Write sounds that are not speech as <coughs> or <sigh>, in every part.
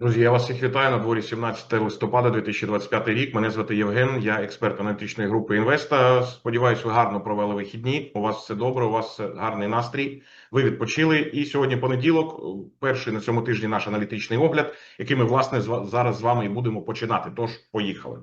Друзі, я вас всіх вітаю на дворі 17 листопада 2025 рік. Мене звати Євген, я експерт аналітичної групи Інвеста. Сподіваюсь, ви гарно провели вихідні. У вас все добре, у вас гарний настрій. Ви відпочили. І сьогодні понеділок, перший на цьому тижні наш аналітичний огляд, який ми власне зараз з вами і будемо починати. Тож поїхали.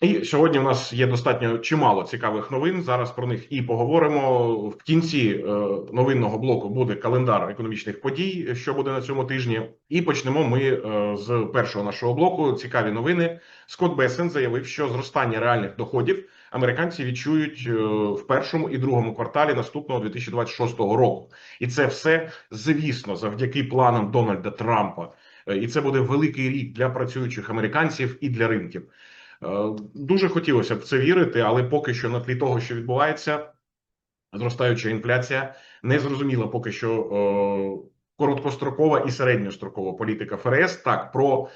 І сьогодні в нас є достатньо чимало цікавих новин. Зараз про них і поговоримо. В кінці е, новинного блоку буде календар економічних подій, що буде на цьому тижні. І почнемо ми е, з першого нашого блоку. Цікаві новини. Скотт Бесен заявив, що зростання реальних доходів американці відчують е, в першому і другому кварталі наступного 2026 року. І це все, звісно, завдяки планам Дональда Трампа. І це буде великий рік для працюючих американців і для ринків. Е, Дуже хотілося б це вірити, але поки що на тлі того, що відбувається, зростаюча інфляція, не зрозуміла поки що е, короткострокова і середньострокова політика ФРС. Так, про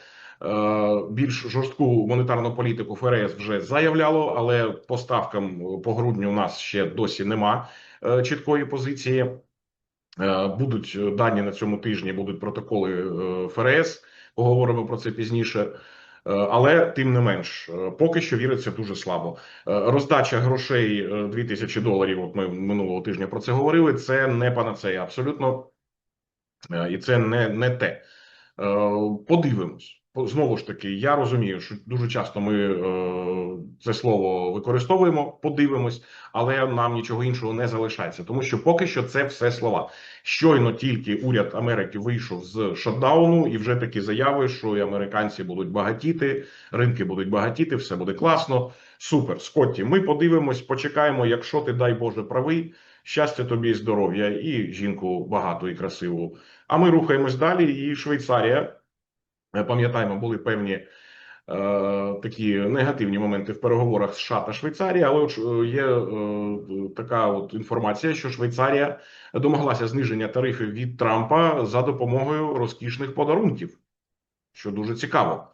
е, більш жорстку монетарну політику ФРС вже заявляло, але по ставкам по грудню у нас ще досі нема чіткої позиції. Будуть дані на цьому тижні, будуть протоколи ФРС. Поговоримо про це пізніше. Е, Але тим не менш, е, поки що віриться дуже слабо. Е, Роздача грошей е, 2000 доларів. От ми минулого тижня про це говорили. Це не панацея, абсолютно, і це не, не те. Подивимось. Знову ж таки, я розумію, що дуже часто ми е, це слово використовуємо, подивимось, але нам нічого іншого не залишається, тому що поки що це все слова. Щойно тільки уряд Америки вийшов з шатдауну, і вже такі заяви, що і американці будуть багатіти, ринки будуть багатіти, все буде класно. Супер, Скотті. Ми подивимось, почекаємо. Якщо ти дай Боже правий, щастя тобі і здоров'я, і жінку багату і красиву. А ми рухаємось далі. І Швейцарія. Пам'ятаємо, були певні е, такі негативні моменти в переговорах США та Швейцарії, але от е, є е, така от інформація, що Швейцарія домоглася зниження тарифів від Трампа за допомогою розкішних подарунків, що дуже цікаво.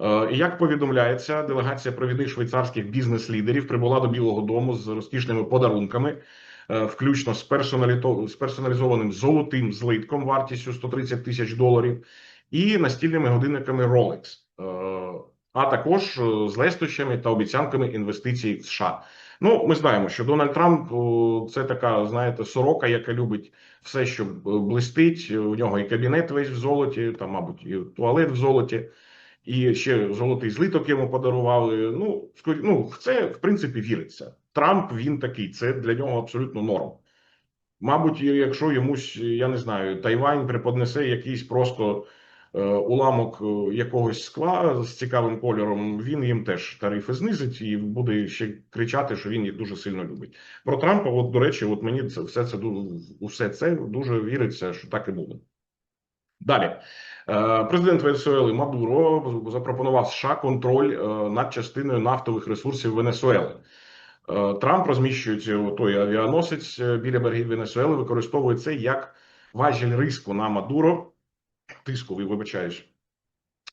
Е, І як повідомляється, делегація провідних швейцарських бізнес-лідерів прибула до Білого Дому з розкішними подарунками, е, включно з персоналізованим золотим злитком вартістю 130 тисяч доларів і настільними годинниками Rolex, Е, а також е, з лестощами та обіцянками інвестицій в США. Ну, ми знаємо, що Дональд Трамп це така, знаєте, сорока, яка любить все, що е, блистить. У нього і кабінет весь в золоті, там, мабуть, і туалет в золоті, і ще золотий злиток йому подарували. Ну, ну, це в принципі віриться. Трамп він такий, це для нього абсолютно норм. Мабуть, якщо йомусь, я не знаю, Тайвань преподнесе якийсь просто е, уламок е, якогось скла з цікавим кольором, він їм теж тарифи знизить і буде ще кричати, що він їх дуже сильно любить. Про Трампа, от до речі, от мені це все це усе це дуже віриться, що так і буде. Далі. Е, Президент Венесуели Мадуро запропонував США контроль е, над частиною нафтових ресурсів Венесуели. Е, Трамп розміщується той авіаносець е, біля берегів Венесуели, використовує це як важіль риску на Мадуро, тиску, ви вибачаюсь,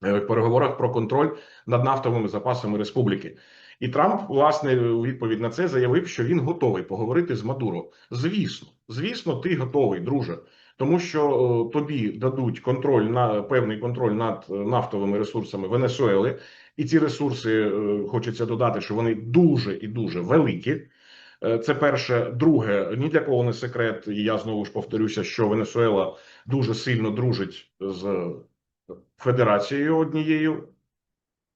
е, в переговорах про контроль над нафтовими запасами республіки. І Трамп, власне, у відповідь на це заявив, що він готовий поговорити з Мадуро. Звісно, звісно, ти готовий, друже. Тому що е, тобі дадуть контроль на певний контроль над е, нафтовими ресурсами Венесуели, і ці ресурси хочеться додати, що вони дуже і дуже великі. Е, Це перше, друге, ні для кого не секрет, і я знову ж повторюся, що Венесуела дуже сильно дружить з федерацією однією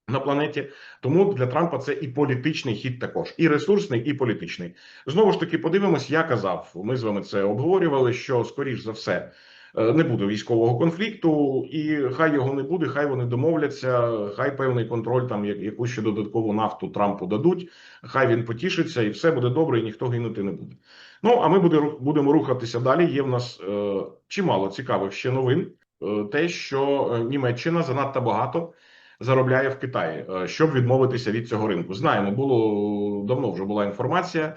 на планеті. Тому для Трампа це і політичний хід також, і ресурсний, і політичний. Знову ж таки, подивимось, я казав. Ми з вами це обговорювали. Що скоріш за все не буде військового конфлікту, і хай його не буде, хай вони домовляться, хай певний контроль там як- якусь ще додаткову нафту Трампу дадуть. Хай він потішиться, і все буде добре, і ніхто гинути не буде. Ну а ми буде, будемо рухатися далі. Є в нас е, чимало цікавих ще новин. Е, те, що е, Німеччина занадто багато заробляє в Китаї, е, щоб відмовитися від цього ринку. Знаємо, було давно вже була інформація.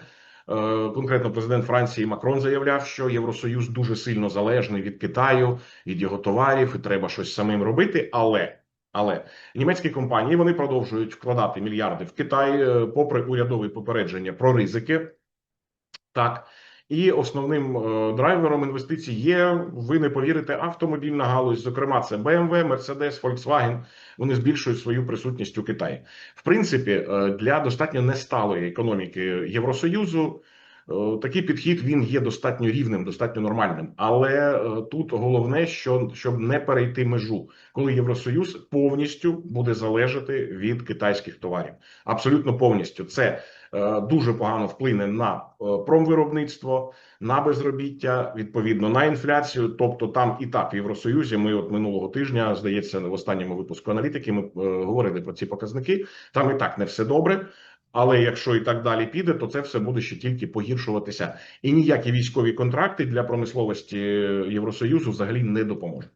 Е, Конкретно президент Франції Макрон заявляв, що Євросоюз дуже сильно залежний від Китаю, від його товарів, і треба щось самим робити. Але але німецькі компанії вони продовжують вкладати мільярди в Китай, е, попри урядові попередження про ризики. Так І основним е, драйвером інвестицій є, ви не повірите, автомобільна галузь. Зокрема, це BMW, Mercedes, Volkswagen. Вони збільшують свою присутність у Китаї. В принципі, е, для достатньо несталої економіки Євросоюзу. е, Такий підхід він є достатньо рівним, достатньо нормальним. Але тут головне, що щоб не перейти межу, коли Євросоюз повністю буде залежати від китайських товарів. Абсолютно повністю це дуже погано вплине на е, промвиробництво, на безробіття, відповідно на інфляцію. Тобто, там і так в Євросоюзі. Ми от минулого тижня, здається, в останньому випуску аналітики ми е, говорили про ці показники. Там і так не все добре. Але якщо і так далі піде, то це все буде ще тільки погіршуватися, і ніякі військові контракти для промисловості Євросоюзу взагалі не допоможуть.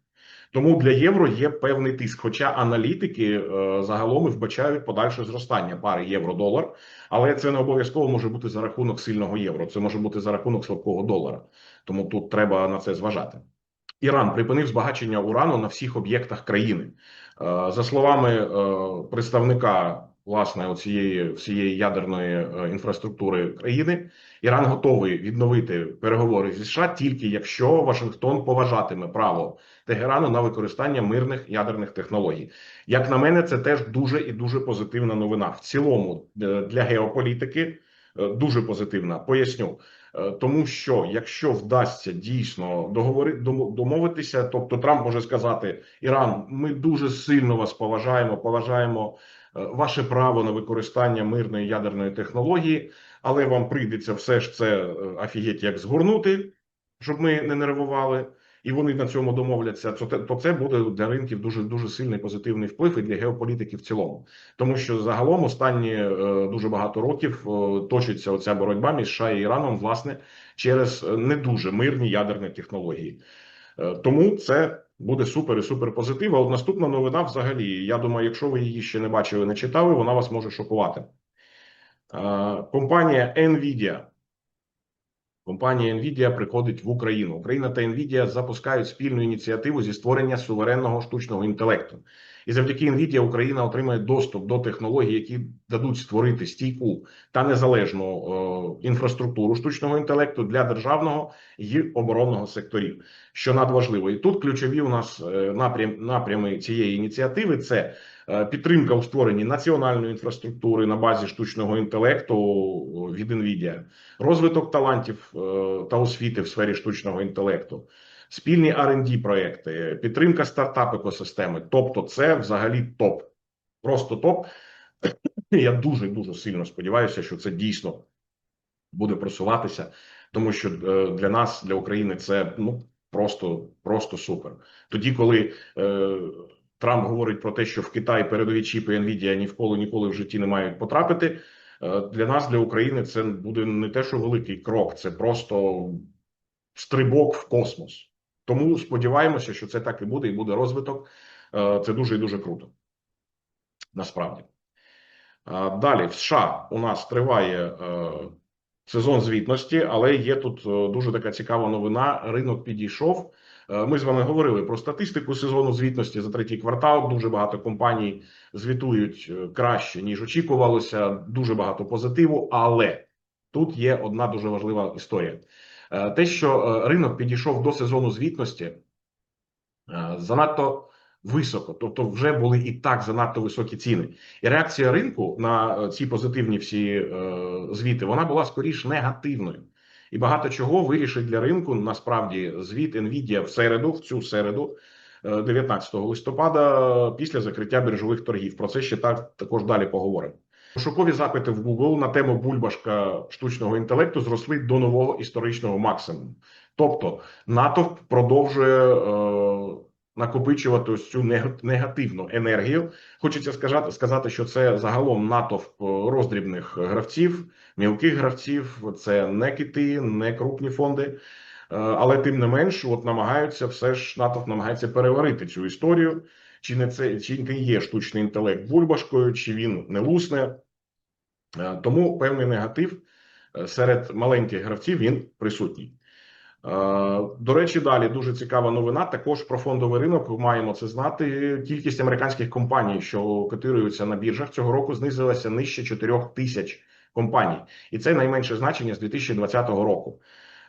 Тому для євро є певний тиск. Хоча аналітики е, загалом вбачають подальше зростання пари євро-долар, але це не обов'язково може бути за рахунок сильного євро. Це може бути за рахунок слабкого долара. Тому тут треба на це зважати. Іран припинив збагачення урану на всіх об'єктах країни. Е, За словами е, представника власне оцієї всієї ядерної е, інфраструктури країни, Іран готовий відновити переговори зі США тільки якщо Вашингтон поважатиме право Тегерану на використання мирних ядерних технологій. Як на мене, це теж дуже і дуже позитивна новина. В цілому е, для геополітики е, дуже позитивна. Поясню. Тому що якщо вдасться дійсно договори домовитися, тобто Трамп може сказати: Іран, ми дуже сильно вас поважаємо, поважаємо ваше право на використання мирної ядерної технології, але вам прийдеться все ж це е, офігеть як згорнути, щоб ми не нервували. І вони на цьому домовляться. То це буде для ринків дуже дуже сильний позитивний вплив і для геополітики в цілому, тому що загалом останні е, дуже багато років е, точиться оця боротьба між США і Іраном, власне, через е, не дуже мирні ядерні технології. Е, Тому це буде супер і супер позитив. А от наступна новина, взагалі, я думаю, якщо ви її ще не бачили, не читали, вона вас може шокувати. Компанія Nvidia. Компанія Nvidia приходить в Україну. Україна та Nvidia запускають спільну ініціативу зі створення суверенного штучного інтелекту. І завдяки Nvidia Україна отримає доступ до технологій, які дадуть створити стійку та незалежну е, інфраструктуру штучного інтелекту для державного і оборонного секторів, що надважливо. І тут ключові у нас е, напрям, напрями цієї ініціативи це е, підтримка у створенні національної інфраструктури на базі штучного інтелекту від Nvidia, розвиток талантів та освіти в сфері штучного інтелекту, спільні R&D проекти, підтримка стартап екосистеми. Тобто, це взагалі топ, просто топ. Я дуже дуже сильно сподіваюся, що це дійсно буде просуватися, тому що е, для нас, для України, це ну просто просто супер. Тоді, коли е, Трамп говорить про те, що в Китай передові чіпи Nvidia ніколи ніколи в житті не мають потрапити. е, Для нас, для України, це буде не те, що великий крок, це просто стрибок в космос. Тому сподіваємося, що це так і буде, і буде розвиток. Е, Це дуже і дуже круто. Насправді. Далі в США у нас триває е, сезон звітності, але є тут е, дуже така цікава новина. Ринок підійшов. Е, Ми з вами говорили про статистику сезону звітності за третій квартал. Дуже багато компаній звітують е, краще ніж очікувалося. Дуже багато позитиву. Але тут є одна дуже важлива історія: Е, те, що е, ринок підійшов до сезону звітності, е, занадто високо, тобто вже були і так занадто високі ціни. І реакція ринку на е, ці позитивні всі е, звіти вона була скоріш негативною. І багато чого вирішить для ринку насправді звіт Nvidia в середу, в цю середу, е, 19 листопада, після закриття біржових торгів. Про це ще так також далі поговоримо. Пошукові запити в Google на тему бульбашка штучного інтелекту зросли до нового історичного максимуму. Тобто натовп продовжує е, накопичувати ось цю нег- негативну енергію. Хочеться сказати, сказати, що це загалом натовп е, роздрібних гравців, мілких гравців. Це не кити, не крупні фонди. Е, Але тим не менш, от намагаються все ж натовп намагається переварити цю історію. Чи не це чи не є штучний інтелект бульбашкою, чи він не лусне. Е, Тому певний негатив е, серед маленьких гравців він присутній. Е, До речі, далі дуже цікава новина. Також про фондовий ринок маємо це знати. Кількість американських компаній, що котируються на біржах цього року, знизилася нижче 4 тисяч компаній, і це найменше значення з 2020 року.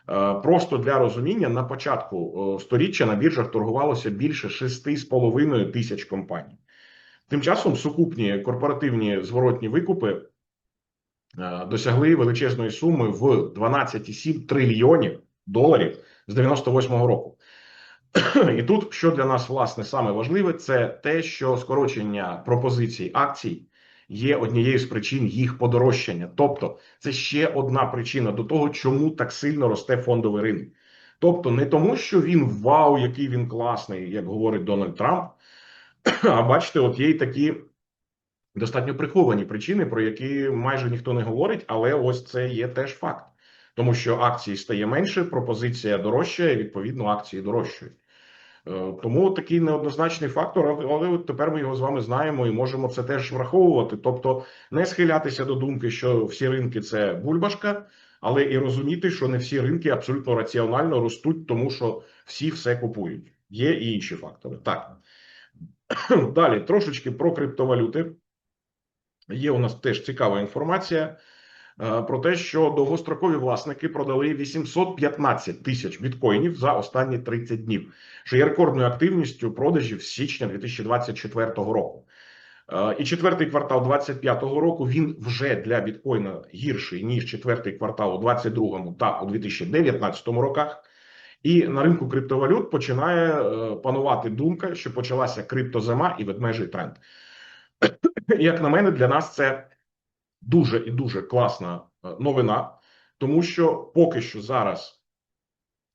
Е, Просто для розуміння на початку е, сторіччя на біржах торгувалося більше 6,5 тисяч компаній. Тим часом сукупні корпоративні зворотні викупи е, досягли величезної суми в 12,7 трильйонів доларів з 98-го року. І тут, що для нас власне саме важливе, це те, що скорочення пропозицій акцій є однією з причин їх подорожчання. Тобто, це ще одна причина до того, чому так сильно росте фондовий ринок. Тобто, не тому, що він вау, який він класний, як говорить Дональд Трамп. <clears throat> А бачите, от є й такі достатньо приховані причини, про які майже ніхто не говорить, але ось це є теж факт, тому що акції стає менше, пропозиція дорожчає, відповідно, акції дорожчають. Е, Тому такий неоднозначний фактор, але тепер ми його з вами знаємо і можемо це теж враховувати. Тобто не схилятися до думки, що всі ринки це бульбашка, але і розуміти, що не всі ринки абсолютно раціонально ростуть, тому що всі все купують. Є і інші фактори. Так далі трошечки про криптовалюти. Є у нас теж цікава інформація про те, що довгострокові власники продали 815 тисяч біткоїнів за останні 30 днів, що є рекордною активністю продажів з січня 2024 року. Е, І четвертий квартал 2025 року він вже для біткоїна гірший ніж четвертий квартал у 2022 та у 2019 роках. І на ринку криптовалют починає е, панувати думка, що почалася криптозима і ведмежий тренд. <clears throat> Як на мене, для нас це дуже і дуже класна е, новина, тому що поки що зараз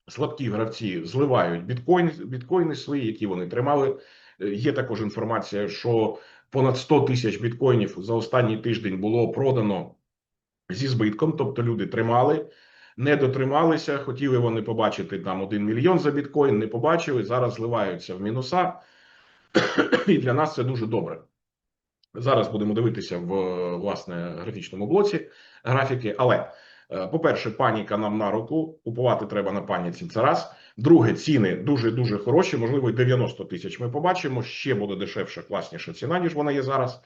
слабкі гравці зливають біткоін, біткоїни свої, які вони тримали. Е, Є також інформація, що понад 100 тисяч біткоїнів за останній тиждень було продано зі збитком, тобто люди тримали. Не дотрималися, хотіли вони побачити там 1 мільйон за біткоін, не побачили. Зараз зливаються в мінуса, <coughs> і для нас це дуже добре. Зараз будемо дивитися в власне графічному блоці графіки. Але, е, по-перше, паніка нам на руку. Купувати треба на паніці. Це раз. Друге, ціни дуже дуже хороші. Можливо, й 90 тисяч. Ми побачимо. Ще буде дешевша, класніша ціна, ніж вона є зараз.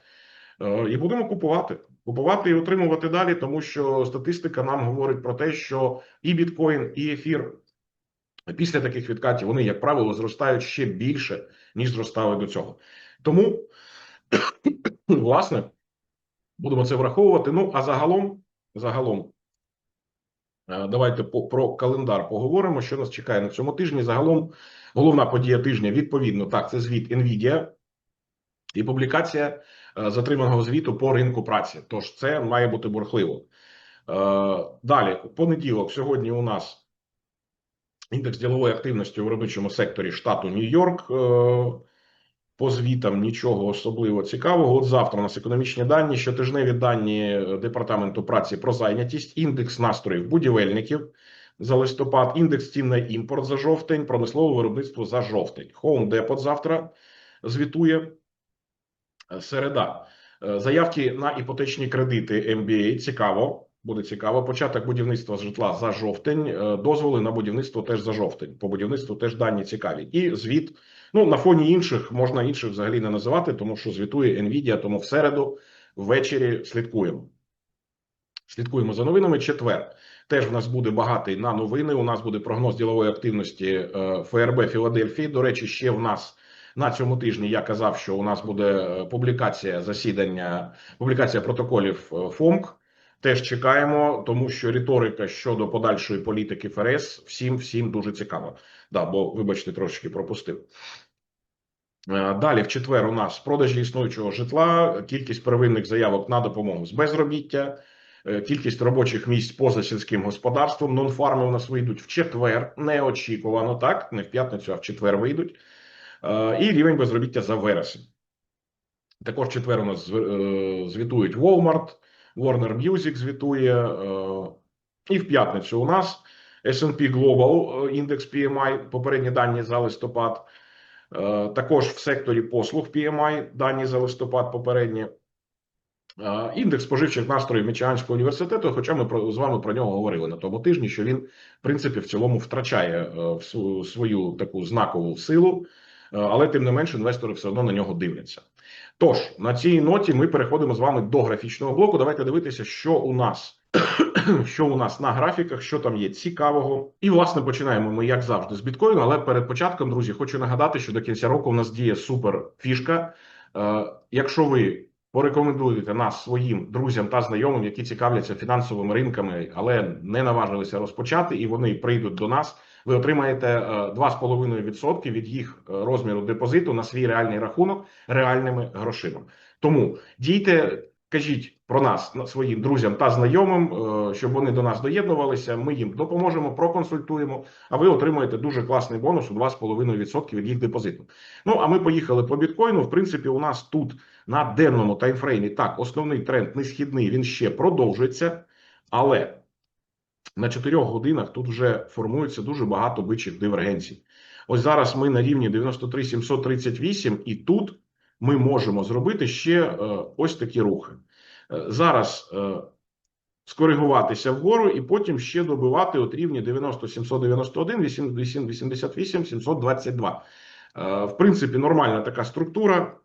Е, І будемо купувати, купувати і отримувати далі, тому що статистика нам говорить про те, що і біткоін, і ефір після таких відкатів вони, як правило, зростають ще більше, ніж зростали до цього. Тому, власне, будемо це враховувати. Ну а загалом, загалом, е, давайте по, про календар поговоримо. Що нас чекає на цьому тижні? Загалом, головна подія тижня, відповідно, так, це звіт Nvidia і публікація е, затриманого звіту по ринку праці. Тож це має бути бурхливо. Е, Далі, понеділок, сьогодні у нас індекс ділової активності у виробничому секторі штату Нью-Йорк. По звітам нічого особливо цікавого. От завтра у нас економічні дані, щотижневі дані департаменту праці про зайнятість, індекс настроїв будівельників за листопад, індекс цін на імпорт за жовтень, промислове виробництво за жовтень. Home Depot завтра звітує. Е, Середа. Е, Заявки на іпотечні кредити MBA. Цікаво. Буде цікаво. Початок будівництва житла за жовтень. Е, Дозволи на будівництво теж за жовтень. По будівництву теж дані цікаві. І звіт. Ну на фоні інших можна інших взагалі не називати, тому що звітує Nvidia, Тому в середу ввечері слідкуємо. Слідкуємо за новинами. Четвер теж в нас буде багатий на новини. У нас буде прогноз ділової активності е, ФРБ Філадельфії. До речі, ще в нас на цьому тижні я казав, що у нас буде е, публікація засідання, публікація протоколів ФОМК. Теж чекаємо, тому що риторика щодо подальшої політики ФРС всім всім дуже цікава. Да, бо вибачте, трошечки пропустив. Е, Далі, в четвер, у нас продажі існуючого житла, кількість первинних заявок на допомогу з безробіття, е, кількість робочих місць поза сільським господарством. Нонфарми у нас вийдуть в четвер, неочікувано так, не в п'ятницю, а в четвер вийдуть. Е, І рівень безробіття за вересень. Також в четвер у нас звітують Walmart, Warner Music звітує. е, І в п'ятницю у нас S&P Global е, індекс PMI, попередні дані за листопад. Е, Також в секторі послуг PMI, дані за листопад попередні. Індекс споживчих настроїв Мічиганського університету, хоча ми з вами про нього говорили на тому тижні, що він, в принципі, в цілому втрачає свою таку знакову силу, але тим не менше інвестори все одно на нього дивляться. Тож на цій ноті ми переходимо з вами до графічного блоку. Давайте дивитися, що у нас. <clears throat> Що у нас на графіках, що там є цікавого, і власне починаємо ми як завжди з біткоїну. Але перед початком, друзі, хочу нагадати, що до кінця року у нас діє супер фішка. Е, якщо ви порекомендуєте нас своїм друзям та знайомим, які цікавляться фінансовими ринками, але не наважилися розпочати, і вони прийдуть до нас. Ви отримаєте е, 2,5% від їх е, розміру депозиту на свій реальний рахунок реальними грошима. Тому дійте, кажіть про нас своїм друзям та знайомим, е, щоб вони до нас доєднувалися. Ми їм допоможемо, проконсультуємо. А ви отримаєте дуже класний бонус у 2,5% від їх депозиту. Ну а ми поїхали по біткоїну. В принципі, у нас тут на денному таймфреймі так основний тренд несхідний він ще продовжується, але на 4 годинах тут вже формується дуже багато бичих дивергенцій. Ось зараз ми на рівні 93 738, і тут ми можемо зробити ще е, ось такі рухи. Е, Зараз е, скоригуватися вгору і потім ще добивати от рівні 90 791, 88 722. Е, В принципі, нормальна така структура,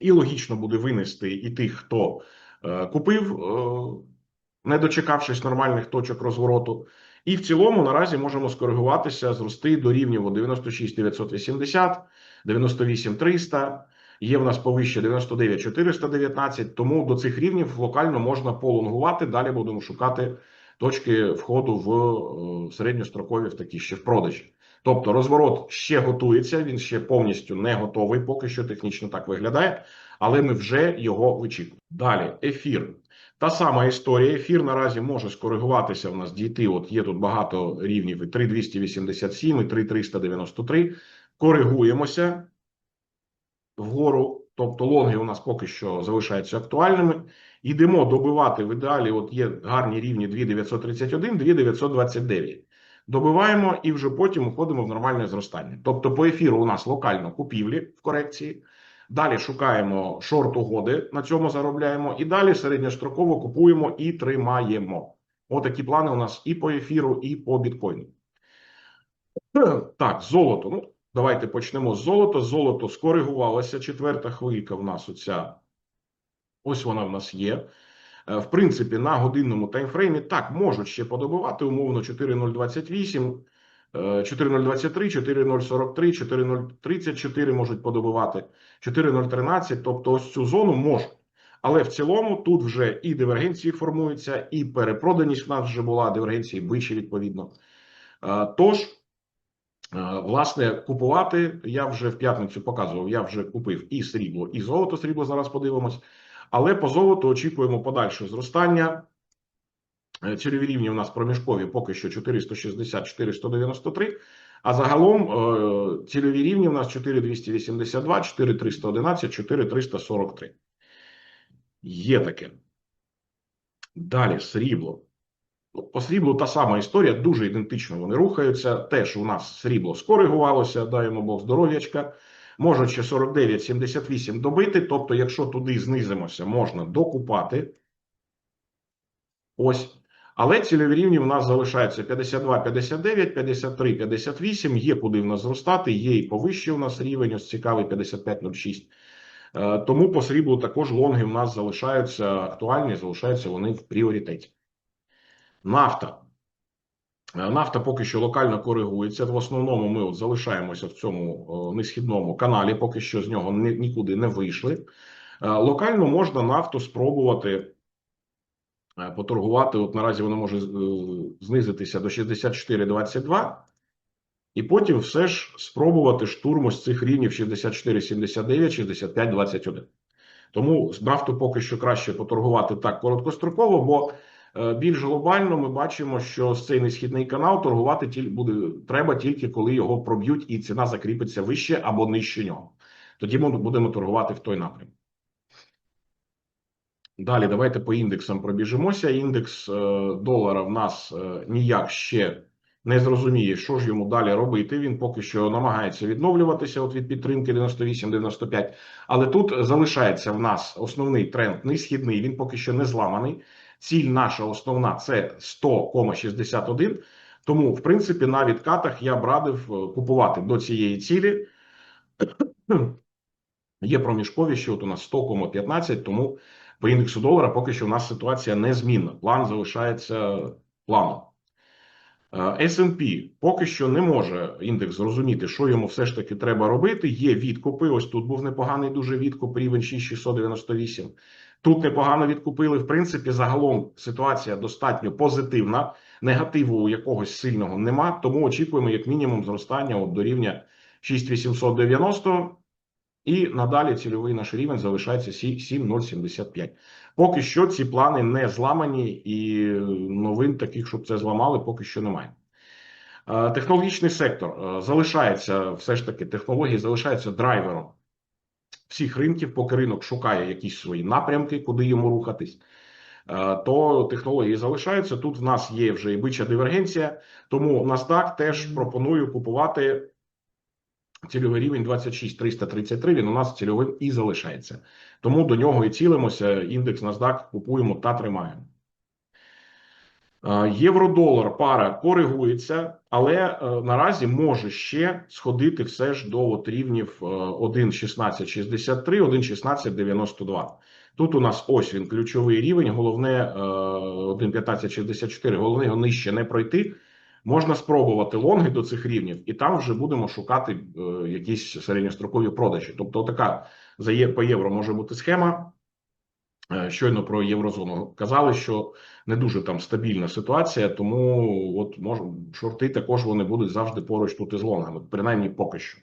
і логічно буде винести і тих, хто купив, не дочекавшись нормальних точок розвороту. І в цілому наразі можемо скоригуватися, зрости до рівнів 96 980, 98 300, є в нас повище 99 419, тому до цих рівнів локально можна полонгувати, далі будемо шукати точки входу в е, середньострокові в такі ще в продажі. Тобто розворот ще готується, він ще повністю не готовий, поки що технічно так виглядає, але ми вже його вичікуємо. Далі ефір. Та сама історія. Ефір наразі може скоригуватися. В нас дійти. От є тут багато рівнів: і 3287, і 3393. Коригуємося вгору. Тобто лонги у нас поки що залишаються актуальними. Йдемо добивати в ідеалі. От є гарні рівні 2931, 2929. Добиваємо і вже потім уходимо в нормальне зростання. Тобто, по ефіру у нас локально купівлі в корекції. Далі шукаємо шорт угоди, на цьому заробляємо, і далі середньостроково купуємо і тримаємо. Отакі плани у нас і по ефіру, і по біткоїну. Так, золото. Ну, давайте почнемо з золота. Золото скоригувалося. Четверта хвилька в нас оця. Ось вона в нас є. Е, В принципі, на годинному таймфреймі так можуть ще подобувати умовно 4.028, е, 4.023, 4.043, 4.034 можуть подобувати, 4.013, тобто ось цю зону можуть. Але в цілому тут вже і дивергенції формуються, і перепроданість в нас вже була, дивергенції бичі відповідно. Е, Тож, е, власне, купувати я вже в п'ятницю показував, я вже купив і срібло, і золото. Срібло зараз подивимось. Але по золоту очікуємо подальше зростання. Е, Цільові рівні у нас проміжкові поки що 460-493. А загалом е, цільові рівні у нас 4282, 4311, 4343. Є таке. Далі срібло. Ну, По сріблу та сама історія, дуже ідентично вони рухаються. Теж у нас срібло скоригувалося, даємо Бог здоров'ячка. Може ще 49-78 добити. Тобто, якщо туди знизимося, можна докупати. Ось. Але цільові рівні в нас залишаються 52, 59, 53, 58. Є куди в нас зростати, є і повище у нас рівень, ось цікавий 55,06. Е, Тому по сріблу також лонги в нас залишаються актуальні, залишаються вони в пріоритеті. Нафта. Е, Нафта поки що локально коригується. В основному ми от залишаємося в цьому несхідному каналі, поки що з нього нікуди не вийшли. Е, Локально можна нафту спробувати поторгувати. От наразі воно може е, знизитися до 64,22. І потім все ж спробувати штурм ось цих рівнів 64,79, 65,21. Тому з нафту поки що краще поторгувати так короткостроково, бо е, більш глобально ми бачимо, що з цей несхідний канал торгувати тіль, буде треба тільки коли його проб'ють і ціна закріпиться вище або нижче нього. Тоді ми будемо торгувати в той напрямок. Далі давайте по індексам пробіжимося. Індекс е, долара в нас е, ніяк ще не зрозуміє, що ж йому далі робити. Він поки що намагається відновлюватися от від підтримки 98-95. Але тут залишається в нас основний тренд несхідний. Він поки що не зламаний. Ціль наша основна це 100,61. Тому, в принципі, на відкатах я б радив е, купувати до цієї цілі. Є проміжкові, що от у нас 100,15, тому по індексу долара поки що у нас ситуація незмінна. План залишається планом. Е, S&P поки що не може індекс зрозуміти, що йому все ж таки треба робити. Є відкупи. Ось тут був непоганий дуже відкуп, рівень 6698. Тут непогано відкупили. В принципі, загалом ситуація достатньо позитивна. Негативу якогось сильного нема. Тому очікуємо як мінімум зростання от до рівня 6890. І надалі цільовий наш рівень залишається 7,075. Поки що ці плани не зламані, і новин таких, щоб це зламали, поки що немає. Е, Технологічний сектор е, залишається все ж таки, технології залишаються драйвером всіх ринків, поки ринок шукає якісь свої напрямки, куди йому рухатись. е, То технології залишаються. Тут в нас є вже і бича дивергенція, тому NASDAQ теж пропоную купувати цільовий рівень 26333, він у нас цільовим і залишається. Тому до нього і цілимося. Індекс NASDAQ купуємо та тримаємо. Е, Євро-долар пара коригується, але е, наразі може ще сходити все ж до от рівнів е, 1,1663, 1,1692. Тут у нас ось він ключовий рівень, головне е, 1,1564, головне його нижче не пройти. Можна спробувати лонги до цих рівнів, і там вже будемо шукати е, якісь середньострокові продажі. Тобто, така за є по євро може бути схема. Е, Щойно про єврозону казали, що не дуже там стабільна ситуація, тому от може шорти також вони будуть завжди поруч тут із лонгами, принаймні поки що.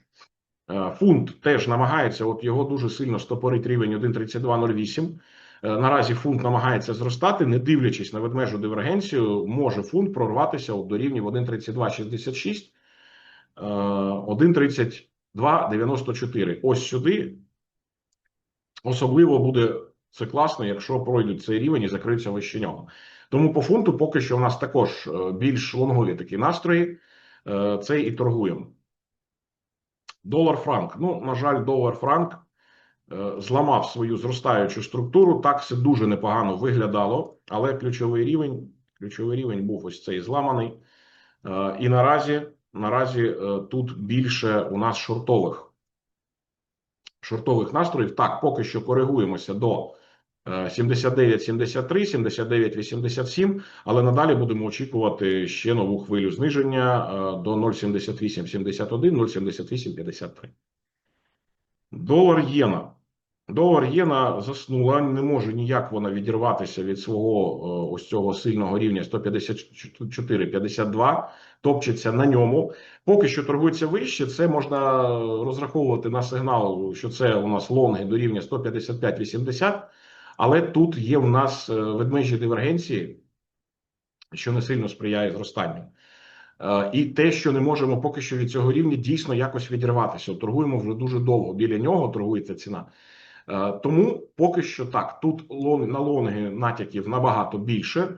Е, Фунт теж намагається, от його дуже сильно стопорить рівень 1,3208. Е, Наразі фунт намагається зростати, не дивлячись на ведмежу дивергенцію, може фунт прорватися до рівнів 1,3266, е, 1,3294. Ось сюди особливо буде це класно, якщо пройдуть цей рівень і закриються вище нього. Тому по фунту поки що у нас також е, більш лонгові такі настрої. Е, Це і торгуємо. Долар-франк. Ну, на жаль, долар-франк е, зламав свою зростаючу структуру. Так все дуже непогано виглядало, але ключовий рівень, ключовий рівень був ось цей зламаний. Е, І наразі, наразі е, тут більше у нас шортових шортових настроїв. Так, поки що коригуємося до е, 79,73, 79,87, але надалі будемо очікувати ще нову хвилю зниження е, до 0,78,71, 0,78,53. Долар єна. Долар єна заснула, не може ніяк вона відірватися від свого е, ось цього сильного рівня 154,52, топчеться на ньому. Поки що торгується вище. Це можна розраховувати на сигнал, що це у нас лонги до рівня 155,80, але тут є в нас е, ведмежі дивергенції, що не сильно сприяє зростанню. Е, І те, що не можемо поки що від цього рівня дійсно якось відірватися. Торгуємо вже дуже довго. Біля нього торгується ціна. Е, Тому поки що так. Тут лон, на лонги натяків набагато більше,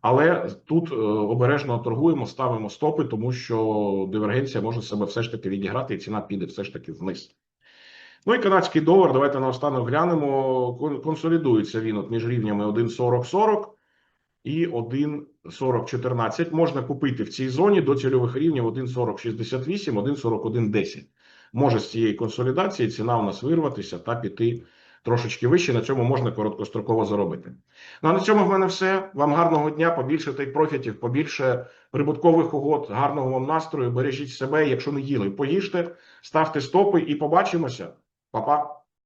але тут е, обережно торгуємо, ставимо стопи, тому що дивергенція може себе все ж таки відіграти, і ціна піде все ж таки вниз. Ну і канадський долар. Давайте наостанок глянемо. Кон- Консолідується він от між рівнями 1,4040 і 1,4014. Можна купити в цій зоні до цільових рівнів 1,4068, 1,4110. Може з цієї консолідації ціна у нас вирватися та піти трошечки вище. На цьому можна короткостроково заробити. Ну а на цьому в мене все. Вам гарного дня, побільше тих профітів, побільше прибуткових угод, гарного вам настрою. Бережіть себе. Якщо не їли, поїжте, ставте стопи і побачимося. Па-па.